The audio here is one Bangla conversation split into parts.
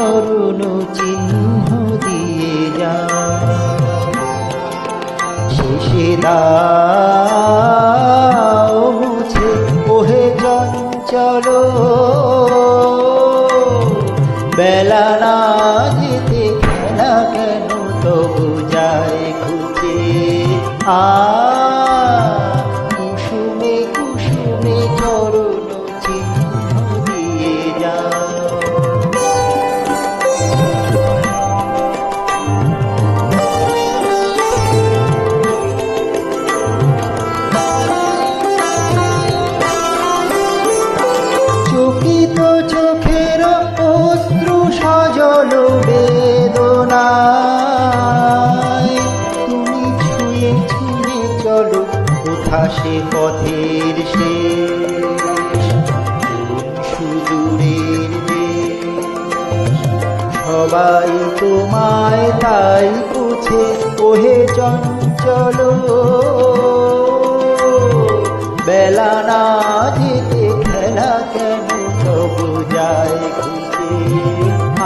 চরণ চিহ্ন দিয়ে যা। শেষে দাও ওহে চঞ্চল বেলা না যেতে খেলা কেন তবু যায় খুঁজে। আ সজল বেদনায়। তুমি ছুঁয়ে ছুঁয়ে চলো, কোথা সে পথের শেষ? সুদূরের সবাই তোমায় তাই পুছে ওহে চঞ্চল। বেলা না যেতে খেলা কেন, তবু যায় আ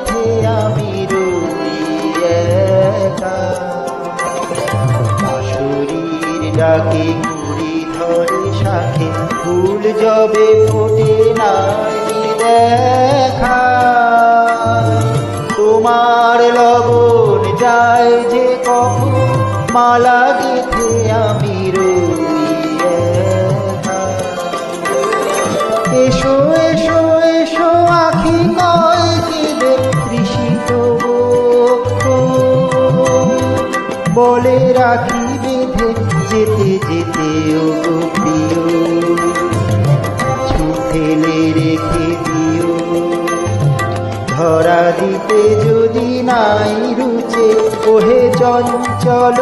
গেথে আমি শরীর ডাকে কুড়ি ধরে শাখে, ফুল জবে ফোটে নাই দেখা। তোমার লগন যায় যে কখন, মালা গেথে আমি রই রাখি বেঁধে যেতে যেতে ও প্রিয় ছুটেলে রেখে দিও। ধরা দিতে যদি নাই রুচে, ওহে চঞ্চল।